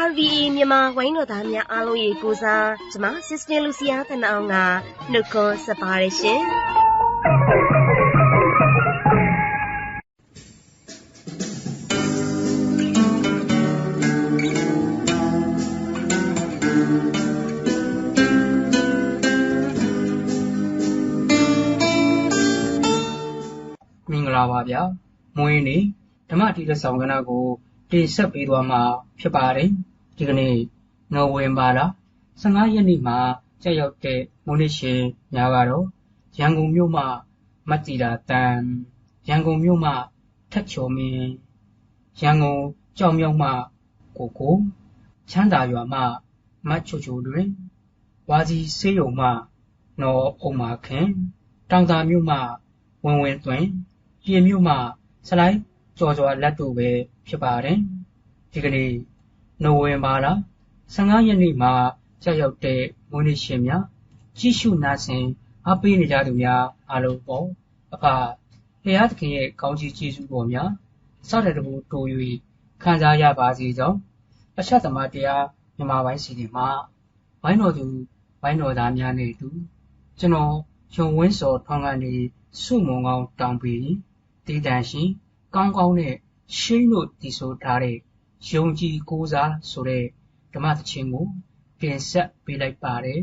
RVE မြန်မာဝိုင်းတော်သားများအားလုံးရဲ့ကိုစားကျမ Sister Lucia တနအောင်ကနှုတ်ခွန်းဆက်ပါတယ်ရှင်။မင်္ဂလာပါဗျာမွေးနေ့ဓမ္မတိရဆောင်ကဏ္ဍကို တင်ဆက်ပေးသွားမှာဖြစ်ပါတယ်ဒီကနေ့နိုဝင်ဘာလ15ရက်နေ့မှာကျရောက်တဲ့မွေးနေ့ရှင်များကတော့ရန်ကုန်မြို့မှမတ်တီတာတန်ရန်ကုန်မြို့မှထက်ချော်မင်းရန်ကုန်ကြောင်မြောက်မှကိုကိုချမ်းသာရွာမှမတ်ချိုချိုတွင်ဝါစီဆေးရုံမှနော်အုံမာခင်တောင်သာမြို့မှဝင်ဝင်သွင်းပြင်မြို့မှစလိုင်း ကြော်ကြော်လက်တို့ပဲဖြစ်ပါတယ်ဒီကနေ့နိုဝင်ဘာလ15ရက်နေ့မှာကြောက်ရောက်တဲ့မွေးနေ့ရှင်များကြီးစုနာဆင်အားပေးနေကြသူများအားလုံးပေါ့အဖဖရာသခင်ရဲ့ကောင်းချီးကျေးဇူးတော်များစတဲ့တဘူတိုး၍ခံစားရပါစေကြောင်းအချက်သမားတရားမြန်မာပိုင်းစီဒီမှာဝိုင်းတော်သူဝိုင်းတော်သားများနဲ့အတူကျွန်တော်ဂျုံဝင်းစော်ထွန်းကနေစုမုံကောင်းတောင်ပြီးတည်တံရှင် ကောင်းကောင်းနဲ့ရှိန်တို့တည်ဆိုထားတဲ့ယုံကြည်ကိုးစားဆိုတဲ့ဓမ္မသချင်းကိုတင်ဆက်ပေးလိုက်ပါတယ်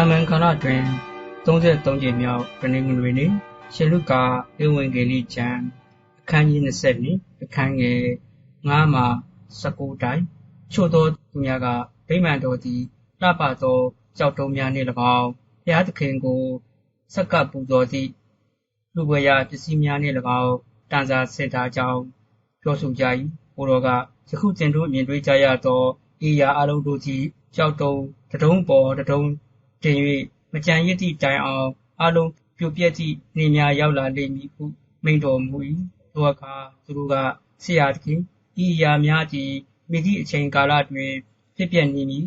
သာမန်ကာလတွင်33ကြိမ်မြောက်တနင်္ဂနွေနေ့ရှင်လုကာဧဝံဂေလိကျမ်းအခန်းကြီး20အခန်းငယ်9မှ19တိုင်ချို့သောသူများကဗိမာန်တော်သည်လှပသောကြောက်တုံးများနှင့်၎င်းဘုရားသခင်ကိုဆက်ကပ်ပူဇော်သည့်လူပွဲရာပစ္စည်းများနှင့်၎င်းတန်စာစင်တာကြောင့်ပြောဆိုကြ၏ဘိုးတော်ကယခုတင်တို့မြင်တွေ့ကြရသောဤရာအလုံးတို့သည်ကြောက်တုံးတဒုံပေါ်တဒုံ တင်၍မကြံရစ်သည့်တိုင်အောင်အလုံးပြိုပြက်သည့်နေများ ရောက်လာလိမ့်မည်ဟု မိန့်တော်မူ၏ထိုအခါ သူတို့က ဆရာသခင် ဤအရာများသည်မိသည့်အချိန်ကာလတွင် ဖြစ်ပျက်နေမည်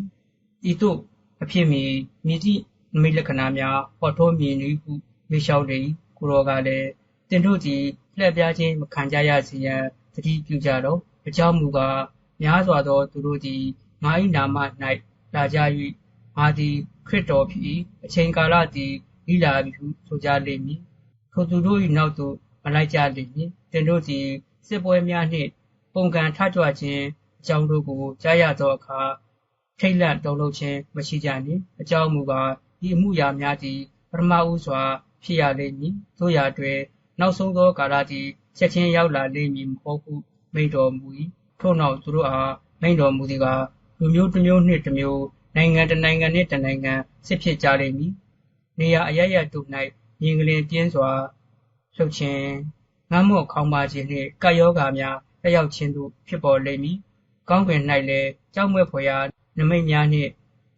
ဤသို့အဖြစ်မီမိသည့်နမိတ်လက္ခဏာများ ဟောထိုးမြင်၏ဟု မေးလျှောက်လေ၏ကိုတော်ကလည်းတင်တို့သည် လှည့်ပြားခြင်း မခံကြရစေရန်တတိပြုကြတော့ အကြောင်းမူကား များစွာသောသူတို့သည် ငါ၏နာမ၌လာကြ၍ငါသည် ခရစ်တော်ဖြစ်၏အချိန်ကာလသည်ဤလာပြီဟုဆိုကြလိမ့်မည်ထိုသူတို့၏နောက်သို့မလိုက်ကြလိမ့်မည်တင်တို့သည်စစ်ပွဲများနှင့်ပုံကံထကြွခြင်းအကြောင်းတို့ကိုကြားရသောအခါထိတ်လန့်တုန်လှုပ်ခြင်းမရှိကြနှင့်အကြောင်းမူကားဤအမှုရာများသည်ပထမဦးစွာဖြစ်ရလိမ့်မည်တို့ရာတွင်နောက်ဆုံးသောကာလသည်ချက်ချင်းရောက်လာလိမ့်မည်မဟုတ်ဟုမိန့်တော်မူ၏ထို့နောက်သူတို့အားမိန့်တော်မူသည်ကလူမျိုးတစ်မျိုးနှင့်တစ်မျိုး နိုင်ငံတစ်နိုင်ငံနှင့်တစ်နိုင်ငံစစ်ဖြစ်ကြလိမ့်မည်နေရာအရရတို့၌မြင်ကလေးပြင်းစွာလှုပ်ခြင်းငမ်းမော့ခေါင်းပါခြင်းနှင့်ကာယောဂါများတက်ရောက်ခြင်းတို့ဖြစ်ပေါ်လိမ့်မည်ကောင်းကင်၌လည်းကြောက်မွဲ့ဖွယ်ရာနမိတ်များနှင့်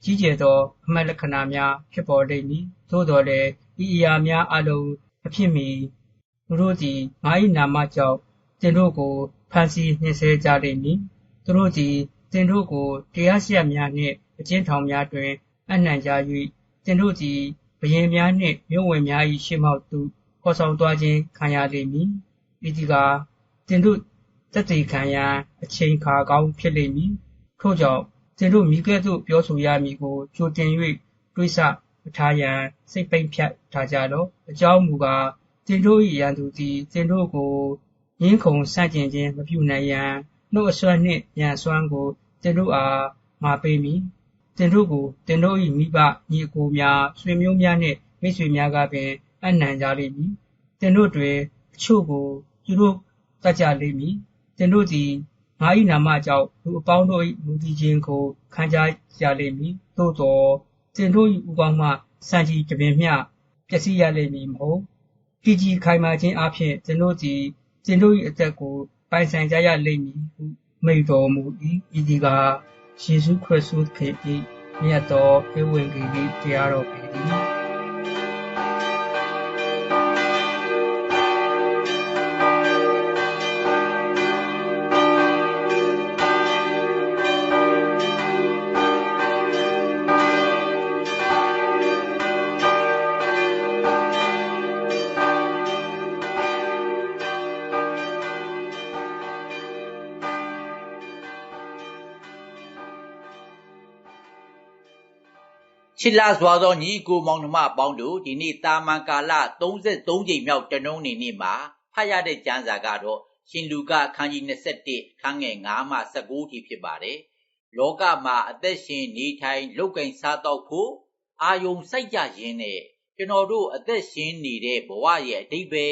ကြီးကျယ်သောအမှတ်လက္ခဏာများဖြစ်ပေါ်လိမ့်မည်သို့တော်လည်းဤအရာများအလုံးအဖြစ်မီသူတို့သည်ငါ၏နာမကြောင့်တင်တို့ကိုဖန်ဆီးနှင်ဆဲကြလိမ့်မည်သူတို့သည်တင်တို့ကိုတရားရှက်များနှင့် အကျဉ်းထောင်များတွင်အနှံကြ၍တင်တို့သည်ဘရင်များနှင့် မြို့ဝင်များ၏ရှေ့မှောက်သို့ ခေါ်ဆောင်သွားခြင်းခံရလိမ့်မည်ဤဒီကတင်တို့တက်တည်ခံရန် အချိန်ခါကောင်းဖြစ်လိမ့်မည် ထို့ကြောင့် သင်တို့မိကဲ့သို့ ပြောဆိုရမည်ကို ကြိုတင်၍တွေးဆမထားရန် စိတ်ပိတ်ဖြတ်ထားကြလော့ အကြောင်းမူကား သင်တို့၏ရန်သူသည် သင်တို့ကိုရင်းခုန်ဆန့်ကျင်ခြင်း မပြုနိုင်ရန် နှုတ်အစွမ်းနှင့် ဉာဏ်စွမ်းကို သင်တို့အားငါပေးမည် သင်တို့ကိုသင်တို့၏မိဘညီအကိုများဆွေမျိုးများနှင့်မိတ်ဆွေများကပင်အနှံကြလိမ့်မည်သင်တို့တွင်အချို့ကိုသူတို့တတ်ကြလိမ့်မည်သင်တို့သည်ငါ၏နာမကြောင့်လူအပေါင်းတို့၏လူတည်ခြင်းကိုခံကြရလိမ့်မည်သို့သောသင်တို့၏ဥကောင်းမှစံကြီးတပင်မျှပျက်စီးရလိမ့်မည်မဟုတ်တည်ကြည်ခိုင်မာခြင်းအပြင်သင်တို့သည်သင်တို့၏အသက်ကိုပိုင်ဆိုင်ကြရလိမ့်မည်ဟုမိန့်တော်မူ၏ဤဒီက ယေရှုခရစ်သူခင်၏မြတ်သောဧဝံဂေလိတရားတော်ပေတည်း လာစွာသောညီကိုမောင်နှမအပေါင်းတို့ဒီနေ့တာမန်ကာလ33ကြိမ်မြောက်တနုံးနေနေ့မှာဖတ်ရတဲ့ကျမ်းစာကတော့ရှင်လူကအခန်းကြီး21ခန်းငယ်9မှ19ထိဖြစ်ပါတယ်။လောကမှာအသက်ရှင်နေထိုင်လုပ်ကိုင်စားတော့ဖို့အာယုံစိုက်ကြရင်းနဲ့ကျွန်တော်တို့အသက်ရှင်နေတဲ့ဘဝရဲ့အတိတ်ပဲ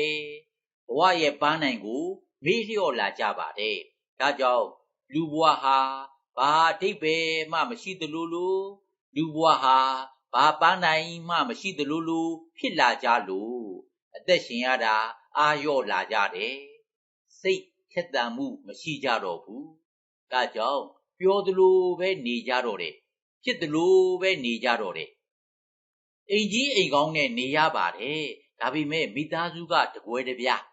ဘဝရဲ့ပန်းနိုင်ကိုမေ့လျော့လာကြပါတယ်။ဒါကြောင့်လူဘဝဟာဘာအတိတ်ပဲမှမရှိသလိုလို လူဘဝဟာဘာပန်းနိုင်မှမရှိသလိုလိုဖြစ်လာကြလို့အသက်ရှင်ရတာအာရော့လာကြတယ်စိတ်ထက်သန်မှုမရှိကြတော့ဘူးဒါကြောင့်ပြောသလိုပဲနေကြတော့တယ်ဖြစ်သလိုပဲနေကြတော့တယ်အိမ်ကြီးအိမ်ကောင်းနဲ့နေရပါတယ်ဒါပေမဲ့မိသားစုကတကွဲတပြား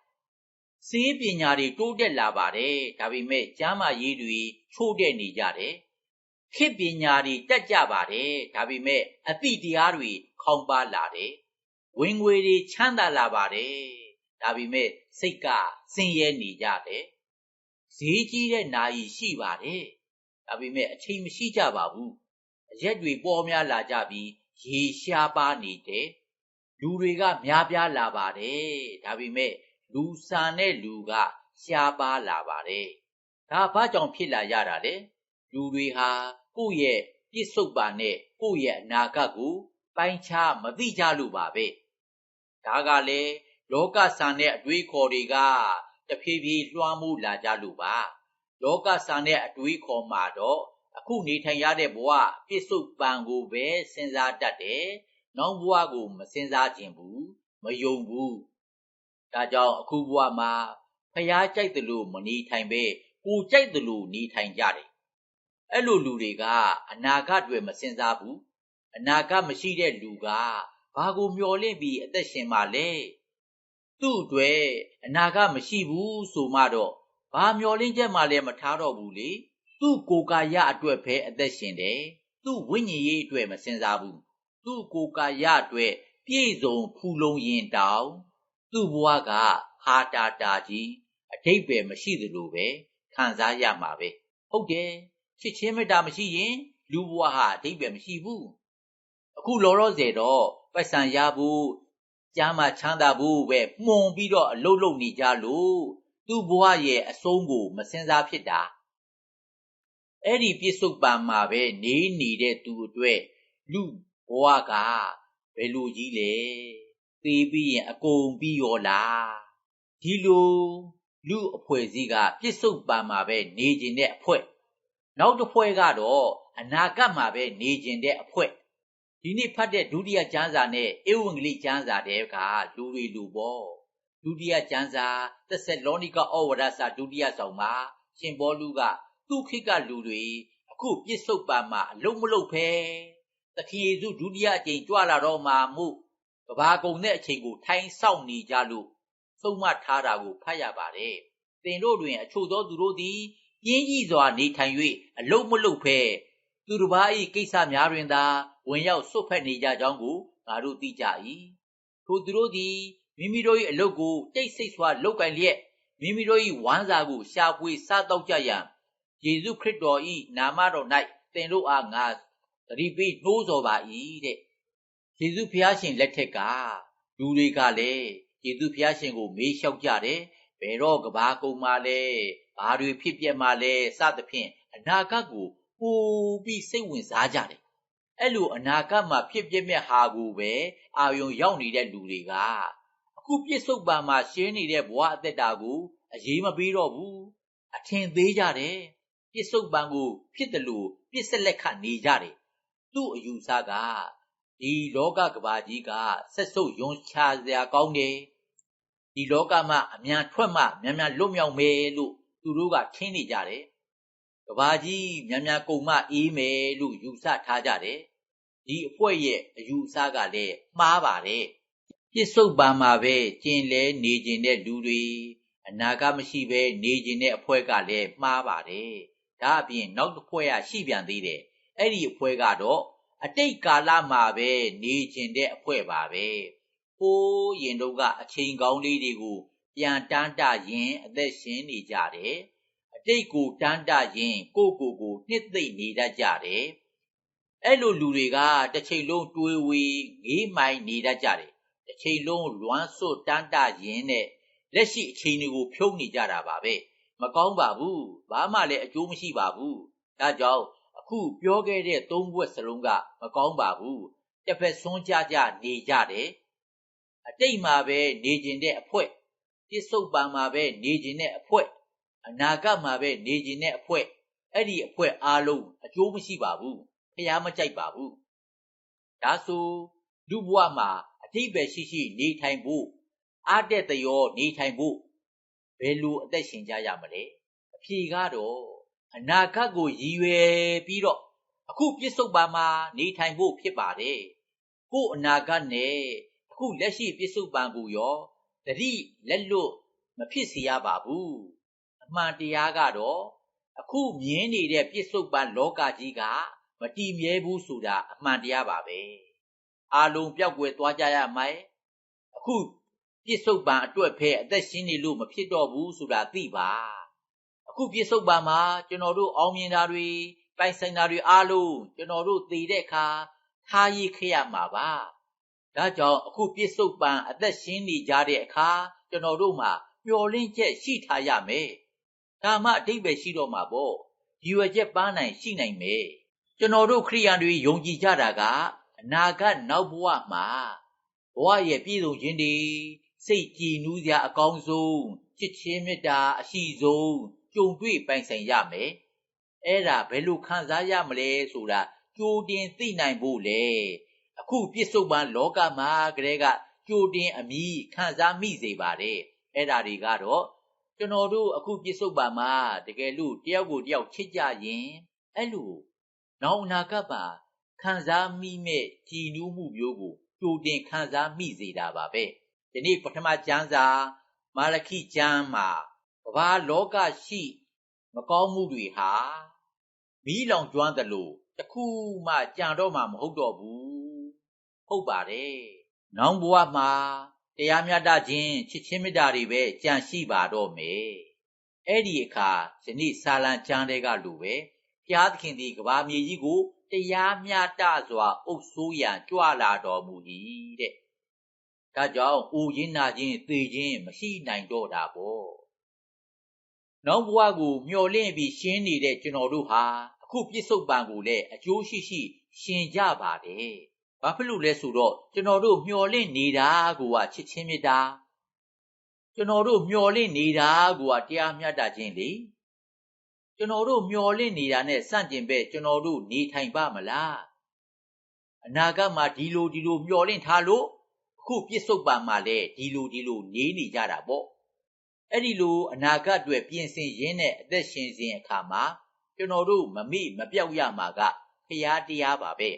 စေးပညာတွေတိုးတက်လာပါတယ်ဒါပေမဲ့ကျမ်းမာရေးတွေချို့တဲ့နေကြတယ် ခေတ်ပညာတွေတက်ကြပါတယ်ဒါပေမဲ့အသည့်တရားတွေခေါင်းပါလာတယ်ဝင်ငွေတွေချမ်းသာလာပါတယ်ဒါပေမဲ့စိတ်ကဆင်းရဲနေကြတယ်ဈေးကြီးတဲ့နာယီရှိပါတယ်ဒါပေမဲ့အချိန်မရှိကြပါဘူးအရက်တွေပေါ်များလာကြပြီးရေရှားပါနေတယ်လူတွေကများပြားလာပါတယ်ဒါပေမဲ့လူဆန်တဲ့လူကရှားပါလာပါတယ်ဒါဘာကြောင့်ဖြစ်လာရတာလဲ လူတွေဟာကိုယ့်ရဲ့ပြစ်စုံပါနဲ့ကိုယ့်ရဲ့အနာဂတ်ကိုဘပိုင်းခြားမသိကြလို့ပါပဲဒါကလည်းလောကဆန်တဲ့အတွေးခေါ်တွေကတဖြည်းဖြည်းလွှမ်းမိုးလာကြလို့ပါလောကဆန်တဲ့အတွေးခေါ်မှာတော့အခုနေထိုင်ရတဲ့ဘဝပြစ္ဆုတ်ပံကိုပဲစဉ်းစားတတ်တယ်။နောက်ဘဝကိုမစဉ်းစားခြင်းဘူးမယုံဘူး။ဒါကြောင့်အခုဘဝမှာဖျားကြိုက်တယ်လို့မနေထိုင်ပဲကိုကြိုက်တယ်လို့နေထိုင်ကြတယ်။ အဲ့လိုလူတွေကအနာဂတ်တွေမစဉ်းစားဘူး။အနာဂတ်မရှိတဲ့လူကဘာကိုမျှော်လင့်ပြီးအသက်ရှင်မှလဲ။သူ့အတွက်အနာဂတ်မရှိဘူးဆိုမှတော့ဘာမျှော်လင့်ချက်မှလည်းမထားတော့ဘူးလေသူ့ကိုယ်ကာယအတွက်ပဲအသက်ရှင်တယ်သူ့ဝိညာဉ်ရေးအတွက်မစင်စားဘူးသူ့ကိုယ်ကာယအတွက်ပြည့်စုံဖူလုံရင်တောင်သူ့ဘဝကဟာတာတာကြီးအတိတ်ပဲမရှိသလိုပဲခံစားရမှာပဲဟုတ်တယ် ချစ်ချင်းမေတ္တာမရှိရင်လူဘဝဟာအတိတ်ပဲမရှိဘူးအခုလောလောဆယ်တော့ပိုက်ဆံရဖို့ကျမ်းမာချမ်းသာဖို့ပဲမှုန်ပြီးတော့အလုတ်လုတ်နေကြလို့သူ့ဘဝရဲ့အဆုံးကို မစင်စားဖြစ်တာအဲ့ဒီပြစ္ဆုတ်ပံမှာပဲနေနေတဲ့သူအတွက်လူဘဝကဘယ်လိုကြီးလဲသေပြီးရင်အကုန်ပြီးရောလားဒီလိုလူအဖွဲ့စည်းကပြစ္ဆုတ်ပံမှာပဲနေကျင်တဲ့အဖွဲ့ နောက်တစ်ဖွဲ့ကတော့အနာဂတ်မှာပဲနေကျင်တဲ့အဖွဲ့ဒီနေ့ဖတ်တဲ့ဒုတိယကျမ်းစာနဲ့ဧဝံဂေလိကျမ်းစာတဲ့ကလူတွေလူပေါ့ဒုတိယကျမ်းစာသက်ဆက်လောနိကဩဝါဒစာဒုတိယဆောင်မှာရှင်ဘောလူကသူ့ခေတ်ကလူတွေအခုပြစ်ဆုတ်ပါမှာအလုံးမလုံးဖဲသခင်ယေရှုဒုတိယအကြိမ်ကြွလာတော့မှာမို့ကဘာကုံတဲ့အချိန်ကိုထိုင်းဆောက်နေကြလို့သုံးမထားတာကိုဖတ်ရပါတယ်။တင်တို့တွင်အချို့သောသူတို့သည် ပြင်းကြီးစွာနေထိုင်၍အလုံးမလုံးဖဲသူတစ်ပါး၏ကိစ္စများတွင်သာဝင်ရောက်ဆွတ်ဖက်နေကြကြောင်းကိုငါတို့သိကြ၏။ထိုသူတို့သည်မိမိတို့၏အလုပ်ကိုတိတ်ဆိတ်စွာလုပ်ကင်လျက်မိမိတို့၏ဝမ်းစာကိုရှာဖွေစားတော့ကြရန်ယေရှုခရစ်တော်၏နာမတော်၌သင်တို့အားငါသတိပေးနှိုးဆော်ပါ၏တဲ့ယေရှုဖျားရှင်လက်ထက်ကလူတွေကလည်းယေရှုဖျားရှင်ကိုမေးလျှောက်ကြတယ် ဘယ်တော့ကဘာကုံမှလဲဘာတွေဖြစ်ပြမှလဲစသဖြင့်အနာဂတ်ကိုပိုပြီးစိတ်ဝင်စားကြတယ်အဲ့လိုအနာဂတ်မှာဖြစ်ပြမဲ့ဟာကိုပဲအာယုံရောက်နေတဲ့လူတွေကအခုပြစ္ဆုတ်ပံမှာရှင်းနေတဲ့ဘဝအသက်တာကိုအရေးမပေးတော့ဘူးအထင်သေးကြတယ်ပြစ္ဆုတ်ပံကိုဖြစ်တယ်လို့ပြစ်ဆက်လက်ခနေကြတယ်သူ့အယူဆကဒီလောကကဘာကြီးကဆက်ဆုပ်ယွန်ချစရာကောင်းတယ် ဒီလောကမှာအမြန်ထွက်မှမြန်မြန်လွတ်မြောက်မယ်လို့သူတို့ကထင်နေကြတယ်ကဘာကြီးမြန်မြန်ကုန်မှအေးမယ်လို့ယူဆထားကြတယ်ဒီအဖွဲ့ရဲ့အယူအဆကလည်းမှားပါတယ်ပြစ္ဆုတ်ပံမှာပဲကျင်လဲနေကျင်တဲ့လူတွေအနာဂတ်မရှိဘဲနေကျင်တဲ့အဖွဲ့ကလည်းမှားပါတယ်ဒါအပြင်နောက်တစ်ဖွဲ့ကရှိပြန်သေးတယ်အဲ့ဒီအဖွဲ့ကတော့အတိတ်ကာလမှာပဲနေကျင်တဲ့အဖွဲ့ပါပဲ ဟိုးရင်တို့ကအချိန်ကောင်းလေးတွေကိုပြန်တန်းတရင်အသက်ရှင်နေကြတယ်အတိတ်ကိုတန်းတရင်ကိုကိုကိုနှစ်သိမ့်နေတတ်ကြတယ်အဲ့လိုလူတွေကတစ်ချိန်လုံးတွေးဝေငေးမိုင်နေတတ်ကြတယ်တစ်ချိန်လုံးလွမ်းစွတ်တန်းတရင်နဲ့လက်ရှိအချိန်တွေကိုဖြုံးနေကြတာပါပဲမကောင်းပါဘူးဘာမှလည်းအကျိုးမရှိပါဘူးဒါကြောင့်အခုပြောခဲ့တဲ့သုံးဘွက်စလုံးကမကောင်းပါဘူးတစ်ဖက်ဆွန်းကြကြနေကြတယ် အတိတ်မှာပဲနေကျင်တဲ့အဖွဲပြစ္ဆုတ်ပံမှာပဲနေကျင်တဲ့အဖွဲအနာဂတ်မှာပဲနေကျင်တဲ့အဖွဲအဲ့ဒီအဖွဲအားလုံးအကျိုးမရှိပါဘူးဖျားမကြိုက်ပါဘူးဒါဆိုလူဘဝမှာအတိတ်ပဲရှိရှိနေထိုင်ဖို့အားတက်တရောနေထိုင်ဖို့ဘယ်လိုအသက်ရှင်ကြရမလဲအဖြေကတော့အနာဂတ်ကိုရည်ရွယ်ပြီးတော့အခုပြစ္ဆုတ်ပါမှာနေထိုင်ဖို့ဖြစ်ပါတယ်ကို့အနာဂတ်နဲ့ အခုလက်ရှိပြစ္ဆုတ်ပံကိုရောတတိလက်လွတ်မဖြစ်စေရပါဘူးအမှန်တရားကတော့အခုမြင်နေတဲ့ပြစ္ဆုတ်ပံလောကကြီးကမတည်မြဲဘူးဆိုတာအမှန်တရားပါပဲအာလုံးပြောက်ွယ်သွားကြရမယ်အခုပြစ္ဆုတ်ပံအတွက်ဖဲအသက်ရှင်နေလို့မဖြစ်တော့ဘူးဆိုတာသိပါအခုပြစ္ဆုတ်ပံမှာကျွန်တော်တို့အောင်မြင်တာတွေပိုင်ဆိုင်တာတွေအားလုံးကျွန်တော်တို့သိတဲ့အခါထားရခဲ့ရမှာပါ ဒါကြောင့်အခုပြစ္ဆုတ်ပံအသက်ရှင်နေကြတဲ့အခါကျွန်တော်တို့မှာမျော်လင့်ချက်ရှိထားရမယ်ဒါမှအတိတ်ပဲရှိတော့မှာပေါ့ရည်ရွယ်ချက်ပန်းနိုင်ရှိနိုင်မယ်ကျွန်တော်တို့ခရိယန်တွေယုံကြည်ကြတာကအနာဂတ်နောက်ဘဝမှာဘဝရဲ့ပြည့်စုံခြင်းတွေစိတ်ကြည်နူးစရာအကောင်းဆုံးချစ်ချင်းမေတ္တာအရှိဆုံးကြုံတွေ့ပိုင်ဆိုင်ရမယ်အဲ့ဒါဘယ်လိုခံစားရမလဲဆိုတာကြိုတင်သိနိုင်ဖို့လေ အခုပြစ္ဆုတ်ပန်လောကမှာကလေးကကြိုတင်အမိခံစားမိစေပါတယ်အဲ့ဒါတွေကတော့ကျွန်တော်တို့အခုပြစ္ဆုတ်ပန်မှာတကယ်လို့တယောက်ကိုတယောက်ချစ်ကြရင်အဲ့လိုနောက်အနာဂတ်မှာခံစားမိမဲ့ကြည်နူးမှုမျိုးကိုကြိုတင်ခံစားမိစေတာပါပဲဒီနေ့ပထမကျမ်းစာမာလခိကျမ်းမှာကမ္ဘာလောကရှိမကောင်းမှုတွေဟာမီးလောင်ကျွမ်းသလိုတခုမှကြံတော့မှမဟုတ်တော့ဘူး ဟုတ်ပါတယ်နောင်ဘဝမှာတရားမျှတခြင်းချစ်ချင်းမေတ္တာတွေပဲကြံရှိပါတော့မယ်အဲ့ဒီအခါယနေ့ဆာလံကျမ်းတွေကလူပဲဘုရားသခင်သည်ကဘာမြေကြီးကိုတရားမျှတစွာအုပ်ဆိုးရန်ကြွလာတော်မူ၏တဲ့ဒါကြောင့်အိုခြင်းနာခြင်းသေခြင်းမရှိနိုင်တော့တာပေါ့နောက်ဘဝကိုမျှော်လင့်ပြီးရှင်းနေတဲ့ကျွန်တော်တို့ဟာအခုပြစ္ဆုတ်ပံကိုလည်းအကျိုးရှိရှိ ရှင်ကြပါတယ်။ ဘာဖြစ်လို့လဲဆိုတော့ကျွန်တော်တို့မျှော်လင့်နေတာကချစ်ချင်းမြတ်တာကျွန်တော်တို့မျှော်လင့်နေတာကတရားမျှတခြင်းလေကျွန်တော်တို့မျှော်လင့်နေတာနဲ့စန့်ကျင်ဘက်ကျွန်တော်တို့နေထိုင်ပါမလားအနာဂတ်မှာဒီလိုဒီလိုမျှော်လင့်ထားလို့အခုပြစ္ဆုတ်ပံမှာလည်းဒီလိုဒီလိုနေနေကြတာပေါ့အဲ့ဒီလိုအနာဂတ်တွေပြင်ဆင်ရင်းနဲ့အသက်ရှင်စဉ်အခါမှာကျွန်တော်တို့မမိမပြောက်ရမှာကဖရာတရားပါပဲ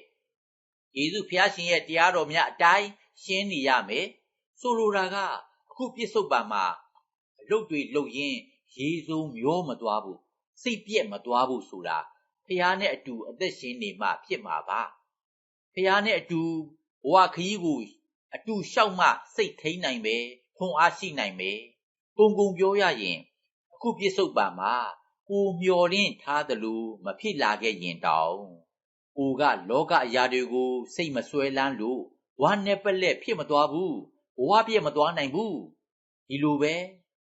ယေရှုဖျားရှင်ရဲ့တရားတော်များအတိုင်းရှင်းနေရမယ်ဆိုလိုတာကအခုပြစ္ဆုတ်ပံမှာအလုတ်တွေလုတ်ရင်းရေစုံမျောမသွားဘူးစိတ်ပြက်မသွားဘူးဆိုတာဖះနဲ့အတူအသက်ရှင်နေမှဖြစ်မှာပါဖះနဲ့အတူဘဝခရီးကိုအတူလျှောက်မှစိတ်ထိန်နိုင်ပဲထွန်အားရှိနိုင်ပဲကုံကုံပြောရရင်အခုပြစ္ဆုတ်ပါမှာကိုမျော်လင့်ထားသလိုမဖြစ်လာခဲ့ရင်တောင် ကိုကလောကအရာတွေကို စိတ်မဆွဲလန်းလို့ဝါနဲ့ပလက်ဖြစ်မသွားဘူးဘဝပြည့်မသွားနိုင်ဘူးဒီလိုပဲ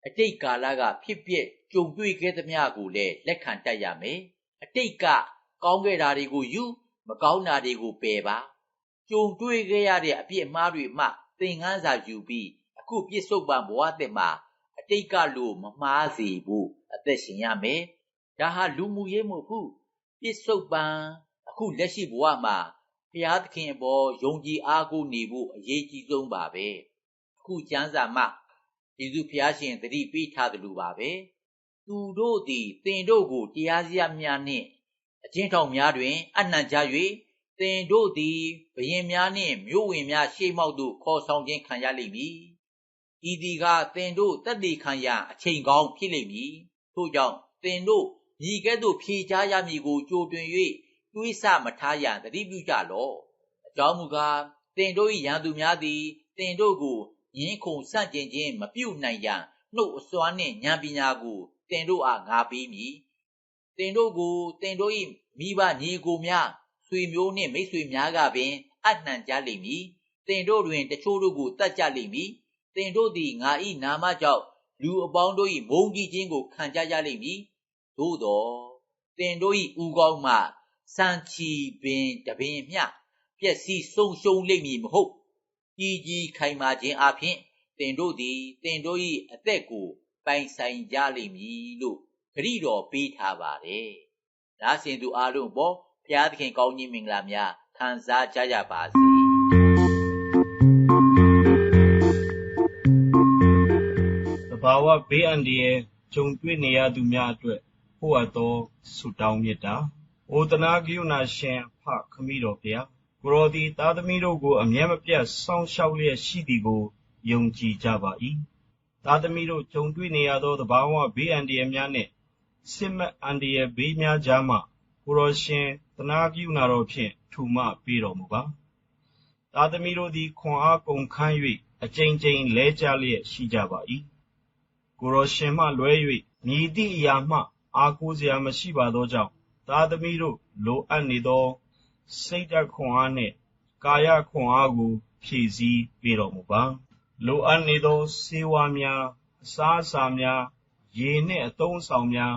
အတိတ်ကာလကဖြစ်ပျက်ကြုံတွေ့ခဲ့သမျှကိုလည်းလက်ခံတတ်ရမယ်အတိတ်ကကောင်းခဲ့တာတွေကိုယူမကောင်းတာတွေကိုပယ်ပါကြုံတွေ့ခဲ့ရတဲ့အပြစ်အမှားတွေမှသင်ခန်းစာယူပြီးအခုပြစ်ဆုတ်ပံဘဝအသက်မှာအတိတ်ကလို့မမှားစေဘူးအသက်ရှင်ရမယ်ဒါဟာလူမှုရေးမဟုတ်ဘူးပြစ်ဆုတ်ပံ အခုလက်ရှိဘဝမှာဘုရားသခင်အပေါ်ယုံကြည်အားကိုးနေဖို့အရေးကြီးဆုံးပါပဲအခုကျမ်းစာမှာယေရှုဖျားရှင်တတိပေးထားသလိုပါပဲသူတို့သည်သင်တို့ကိုတရားစရာများနှင့်အချင်းထောင်များတွင် အနှံကြ၍သင်တို့သည်ဘယင်များနှင့်မြို့ဝင်များရှေ့မှောက်သို့ခေါ်ဆောင်ခြင်းခံရလိမ့်မည်ဤသည်ကသင်တို့တက်တည်ခံရအချိန်ကောင်းဖြစ်လိမ့်မည်ထို့ကြောင့်သင်တို့ညီကဲ့သို့ဖြေချရမည်ကိုကြိုတွင်၍ တွေးဆမထားရန်တတိပြုကြလော့အကြောင်းမူကားသင်တို့၏ရန်သူများသည်သင်တို့ကိုယင်းခုန်ဆန့်ကျင်ခြင်းမပြုနိုင်ရန်နှုတ်အစွမ်းနှင့်ဉာဏ်ပညာကိုသင်တို့အားငါပေးမည်သင်တို့ကိုသင်တို့၏မိဘညီကိုများဆွေမျိုးနှင့်မိတ်ဆွေများကပင်အနှံကြလိမ့်မည်သင်တို့တွင်တချို့တို့ကိုတတ်ကြလိမ့်မည်သင်တို့သည်ငါ၏နာမကြောင့်လူအပေါင်းတို့၏မုန်းကြီးခြင်းကိုခံကြကြလိမ့်မည်သို့သောသင်တို့၏ဥကောင်းမှ စံချီပင်တပင်မျှပျက်စီးဆုံးရှုံးလိမ့်မည်မဟုတ်ကြီးကြီးခိုင်မာခြင်းအပြင်သင်တို့သည်သင်တို့၏အသက်ကို ပိုင်ဆိုင်ကြလိမ့်မည်လို့ဂရိတော်ပေးထားပါတယ်။ဒါစင်သူအားလုံးပေါ်ဘုရားသခင်ကောင်းကြီးမင်္ဂလာများခံစားကြရပါစေ။တဘာဝဘေးအန္တရာယ်ဂျုံတွေ့နေရသူများအတွက်ပို့အပ်သောဆုတောင်းမေတ္တာ။ အိုတနာကရုဏာရှင်ဖခမည်းတော်ဘုရားကိုရောသည်သားသမီးတို့ကိုအမြဲမပြတ်စောင့်ရှောက်လျက်ရှိသည်ကိုယုံကြည်ကြပါ၏သားသမီးတို့ကြုံတွေ့နေရသောသဘာဝဘေးအန္တရာယ်များနှင့်စစ်မှတ်အန္တရာယ်ဘေးများကြားမှကိုရောရှင်သနာပြုနာတော်ဖြင့်ထူမပေးတော်မူပါသားသမီးတို့သည်ခွန်အားကုန်ခန်း၍အကြိမ်ကြိမ်လဲကြလျက်ရှိကြပါ၏ကိုရောရှင်မှလွဲ၍မြည်သည့်အရာမှ အားကိုးစရာမရှိပါသောကြောင့် သားသမီးတို့လိုအပ်နေသော စိတ်ဓာတ်ခွန်အားနှင့် ကာယခွန်အားကို ဖြည့်ဆည်းပေးတော်မူပါလိုအပ်နေသောဆေးဝါးများအစားအစာများရေနှင့်အသုံးဆောင်များ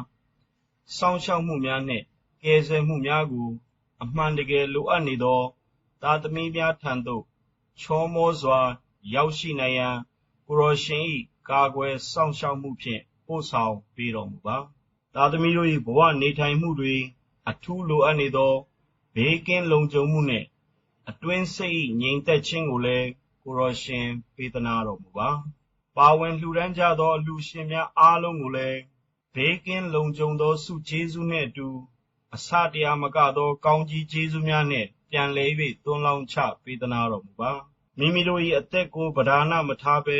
စောင့်ရှောက်မှုများနှင့်ကယ်ဆယ်မှုများကို အမှန်တကယ်လိုအပ်နေသောသားသမီးများထံသို့ချောမောစွာ ရောက်ရှိနိုင်ရန်ကိုရောရှင်၏ကာကွယ်စောင့်ရှောက်မှုဖြင့်ပို့ဆောင်ပေးတော်မူပါသားသမီးတို့၏ဘဝနေထိုင်မှုတွင် အထူးလိုအပ်နေသော ဘေးကင်းလုံခြုံမှုနှင့် အတွင်းစိတ်၏ငြိမ်သက်ခြင်းကိုလည်း ကိုရောရှင် ပေးသနာတော်မူပါ ပါဝင်လှူဒန်းကြသော အလှူရှင်များအားလုံးကိုလည်း ဘေးကင်းလုံခြုံသော ဆုကျေးဇူးနှင့်အတူအစတရားမကသော ကောင်းကြီးကျေးဇူးများနှင့် ပြန်လည်၍သွန်းလောင်းချပေးသနာတော်မူပါ မိမိတို့၏အသက်ကို ပဓာနမထားဘဲ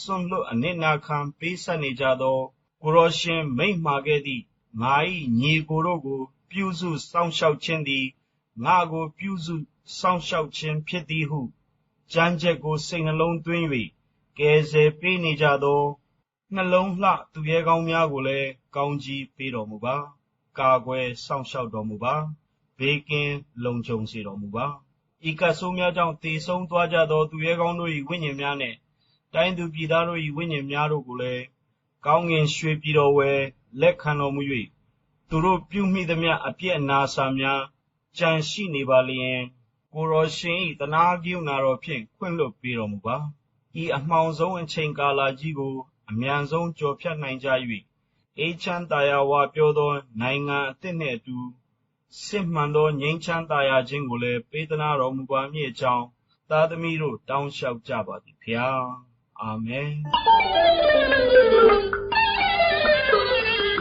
စွန့်လွတ်အနစ်နာခံ ပေးဆက်နေကြသော ကိုရောရှင် မိန့်မှာခဲ့သည့် ငါ၏ညီကိုတို့ကို ပြုစုစောင့်ရှောက်ခြင်းသည်ငါကိုပြုစုစောင့်ရှောက်ခြင်းဖြစ်သည်ဟုကြမ်းကြက်ကိုစိတ်နှလုံးသွင်း၍ကယ်ဆယ်ပေးနေကြသောနှလုံးလှသူရဲကောင်းများကိုလည်းကောင်းကြီးပေးတော်မူပါကာကွယ်စောင့်ရှောက်တော်မူပါဘေးကင်းလုံခြုံစေတော်မူပါဤကဆိုးများကြောင့်တည်ဆုံးသွားကြသောသူရဲကောင်းတို့၏ဝိညာဉ်များနှင့်တိုင်းသူပြည်သားတို့၏ဝိညာဉ်များတို့ကိုလည်းကောင်းငင်ရွှေပြည်တော်ဝယ်လက်ခံတော်မူ၍ သူတို့ပြုမိသမျှအပြစ်အနာစာများကြံရှိနေပါလျင်ကိုရောရှင်၏တနာကိယနာတော်ဖြင့်ခွင့်လွှတ်ပေးတော်မူပါဤအမှောင်ဆုံးအချိန်ကာလကြီးကိုအမြန်ဆုံးကျော်ဖြတ်နိုင်ကြ၍အေးချမ်းသာယာဝပြောသော နိုင်ငံအသစ်နှင့်အတူစစ်မှန်သောငြိမ်းချမ်းသာယာခြင်းကိုလည်းပေးသနာတော်မူပါမည်အကြောင်းသားသမီးတို့တောင်းလျှောက်ကြပါသည်ဖျားအာမင်